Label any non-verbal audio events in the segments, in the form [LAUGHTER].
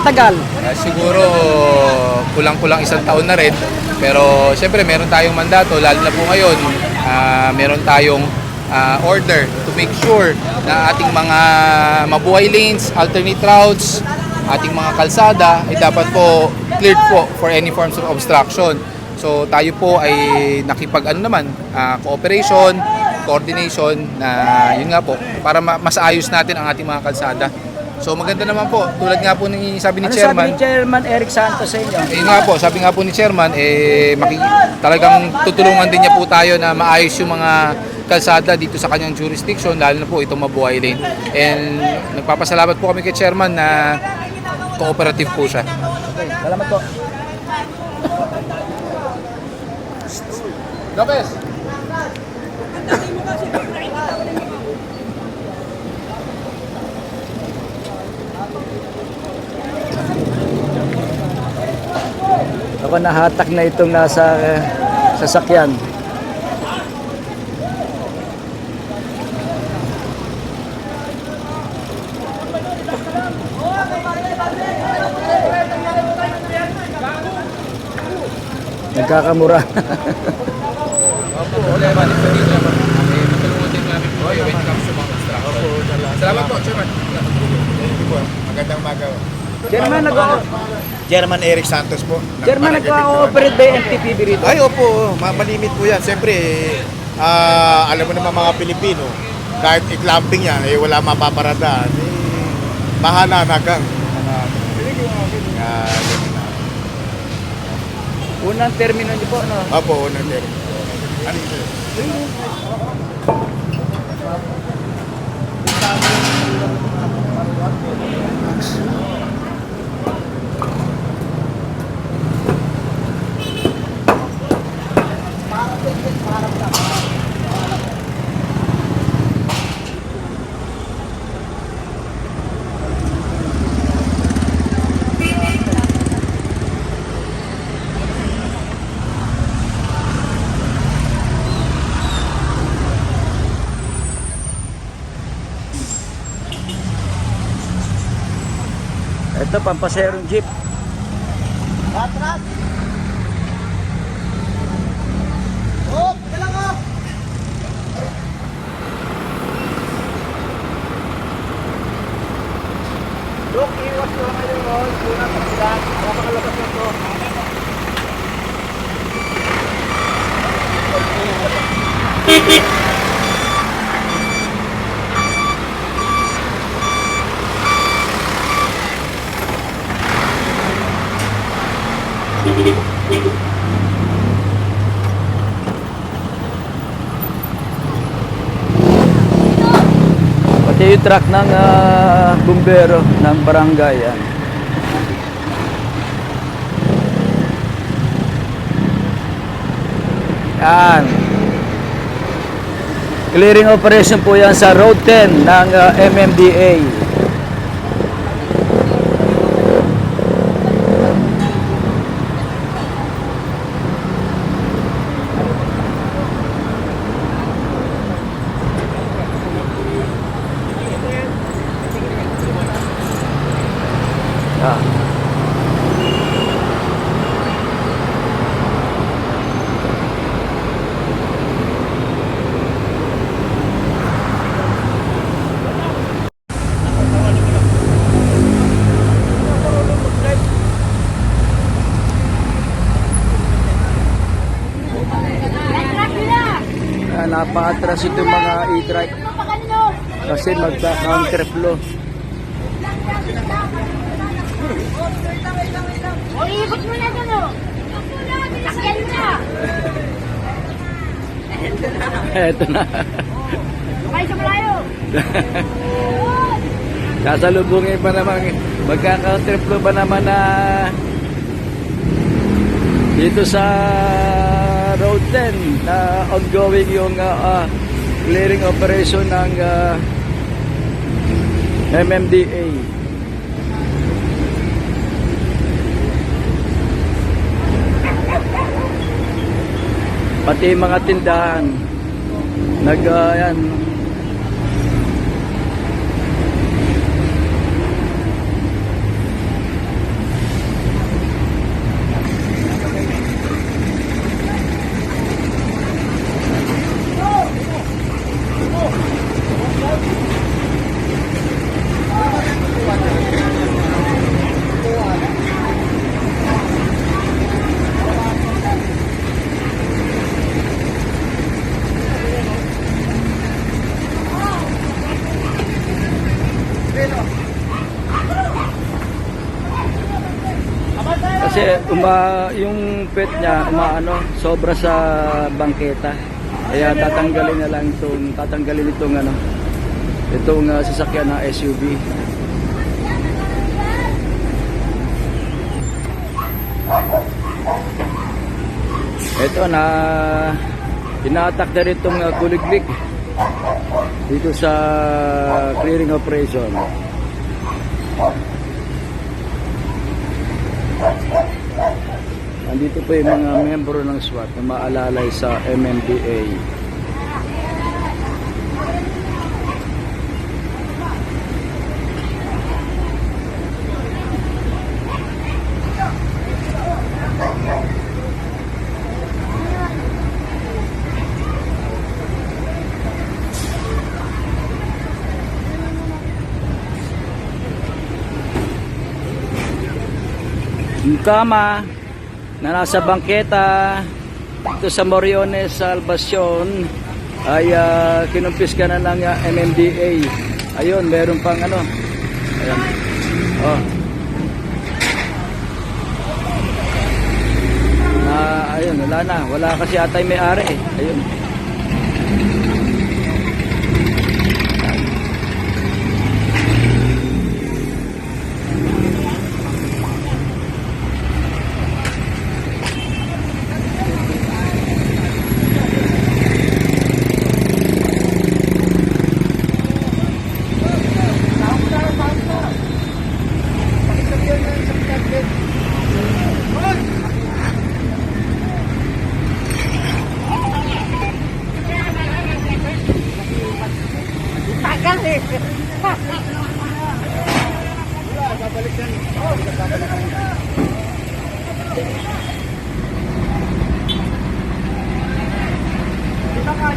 katagal? Ah, siguro kulang-kulang isang taon na rin. Pero siyempre meron tayong mandato, lalo na po ngayon, ah, meron tayong ah, order to make sure na ating mga mabuhay lanes, alternate routes, ating mga kalsada ay dapat po cleared po for any forms of obstruction. So tayo po ay nakipag ano naman, ah, cooperation, coordination na yun nga po para ma- mas ayos natin ang ating mga kalsada. So maganda naman po, tulad nga po ni sabi ni Ano Chairman, sabi ni Chairman Eric Santos sa inyo? eh nga po, sabi nga po ni Chairman, eh, maki- talagang tutulungan din niya po tayo na maayos yung mga kalsada dito sa kanyang jurisdiction, lalo na po itong mabuhay lane. And nagpapasalamat po kami kay Chairman na cooperative po siya. Okay, salamat po. Lopez! Ako nahatak na itong nasa eh, sasakyan. Nagkakamura. [LAUGHS] Opo, wala ba ni Padilla? Eh, matulungan din namin po kayo when it comes to mga construction. Salamat po, Chairman. Magandang umaga. Chairman, nag German Eric Santos po. Chairman, nag-cooperate ba yung MTPB rito? Ay, opo. ma- Malimit po yan. Siyempre, ah, alam mo naman mga Pilipino, kahit i-clamping yan, eh, wala mapaparadaan. Eh, mahana na kang. Ah, ganun na. Unang termino niyo po, no? Opo, unang term. Ano yun? Ito, pampaserong jeep. Dok, iwas ko ngayon, oh. Una sa sila. Napakalabas na to. Pati yung truck ng ah, bumbero ng barangay. Yan. Yan. Clearing operation po yan sa Road 10 ng ah, MMDA. Ah. Napaka-atras itong mga e-trike kasi magka-counterflow. O, ikot mo na doon, o. Sakyan mo na. Eto na. Okay, sa malayo. Sasalubungin pa naman, magka-counterflow ba naman na dito sa Road 10 na ongoing yung ah, ah, clearing operation ng ah, MMDA. Pati mga tindahan nag yan, Kasi uma, yung pet niya, umaano, sobra sa bangketa. Kaya tatanggalin na lang itong, tatanggalin itong ano, itong ah, sasakyan na SUV. Ito na inaatak na rin itong uh, kuliglig dito sa clearing operation. Andito po yung mga membro ng SWAT na maalalay sa MMDA. Yung kama na nasa bangketa ito sa Moriones Salvacion ay uh, kinumpis ka na ng ah, MMDA. Ayun, meron pang ano. Ayun. Oh. Ah, ayun, wala na. Wala kasi atay may-ari eh. Ayun.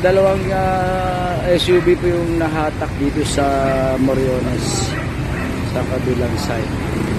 Dalawang ah, SUV po yung nahatak dito sa Moriones sa kabilang side.